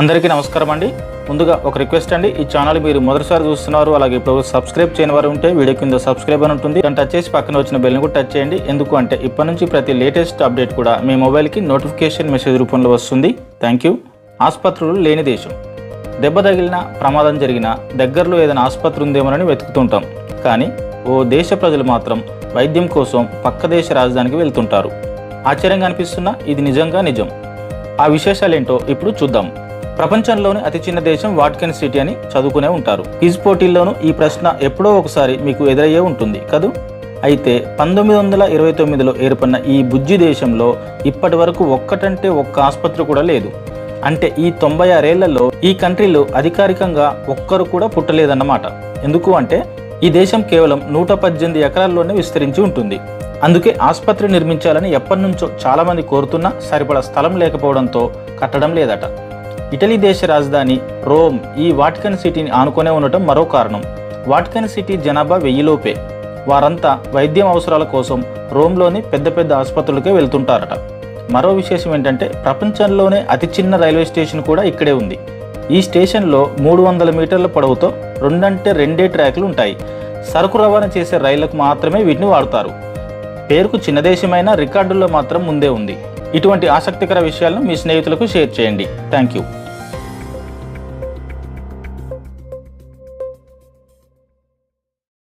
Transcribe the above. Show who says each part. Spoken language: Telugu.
Speaker 1: అందరికీ నమస్కారం అండి. ముందుగా ఒక రిక్వెస్ట్ అండి. ఈ ఛానల్ మీరు మొదటిసారి చూస్తున్నారు అలాగే ఇప్పుడు సబ్స్క్రైబ్ చేయని వారు ఉంటే వీడియో కింద సబ్స్క్రైబ్ అని ఉంటుంది. దాన్ని టచ్ చేసి పక్కన వచ్చిన బెల్ని కూడా టచ్ చేయండి. ఎందుకు అంటే ఇప్పటి నుంచి ప్రతి లేటెస్ట్ అప్డేట్ కూడా మీ మొబైల్కి నోటిఫికేషన్ మెసేజ్ రూపంలో వస్తుంది. థ్యాంక్ యూ ఆసుపత్రులు లేని దేశం. దెబ్బ తగిలిన ప్రమాదం జరిగిన దగ్గరలో ఏదైనా ఆసుపత్రి ఉందేమోనని వెతుకుతుంటాం. కానీ ఓ దేశ ప్రజలు మాత్రం వైద్యం కోసం పక్క దేశ రాజధానికి వెళ్తుంటారు. ఆశ్చర్యంగా అనిపిస్తున్నా ఇది నిజంగా నిజం. ఆ విశేషాలేంటో ఇప్పుడు చూద్దాం. ప్రపంచంలోని అతి చిన్న దేశం వాటికన్ సిటీ అని చదువుకునే ఉంటారు. క్విజ్ పోటీల్లోనూ ఈ ప్రశ్న ఎప్పుడో ఒకసారి మీకు ఎదురయ్యే ఉంటుంది కదూ? అయితే పంతొమ్మిది వందల ఇరవై తొమ్మిదిలో ఏర్పడిన ఈ బుజ్జి దేశంలో ఇప్పటి వరకు ఒక్కటంటే ఒక్క ఆసుపత్రి కూడా లేదు. అంటే ఈ తొంభై ఆరేళ్ళలో ఈ కంట్రీలో అధికారికంగా ఒక్కరు కూడా పుట్టలేదన్నమాట. ఎందుకు అంటే ఈ దేశం కేవలం నూట పద్దెనిమిది ఎకరాల్లోనే విస్తరించి ఉంటుంది. అందుకే ఆసుపత్రి నిర్మించాలని ఎప్పటి నుంచో చాలా మంది కోరుతున్నా సరిపడా స్థలం లేకపోవడంతో కట్టడం లేదట. ఇటలీ దేశ రాజధాని రోమ్ ఈ వాటికన్ సిటీని ఆనుకునే ఉండటం మరో కారణం. వాటికన్ సిటీ జనాభా వెయ్యిలోపే. వారంతా వైద్యం అవసరాల కోసం రోమ్లోని పెద్ద పెద్ద ఆసుపత్రులకే వెళ్తుంటారట. మరో విశేషం ఏంటంటే ప్రపంచంలోనే అతి చిన్న రైల్వే స్టేషన్ కూడా ఇక్కడే ఉంది. ఈ స్టేషన్లో మూడు వందల మీటర్ల పొడవుతో రెండంటే రెండే ట్రాక్లు ఉంటాయి. సరుకు రవాణా చేసే రైళ్ళకు మాత్రమే వీటిని వాడతారు. పేరుకు చిన్న దేశమైనా రికార్డుల్లో మాత్రం ముందే ఉంది. ఇటువంటి ఆసక్తికర విషయాలను మీ స్నేహితులకు షేర్ చేయండి. Thank you.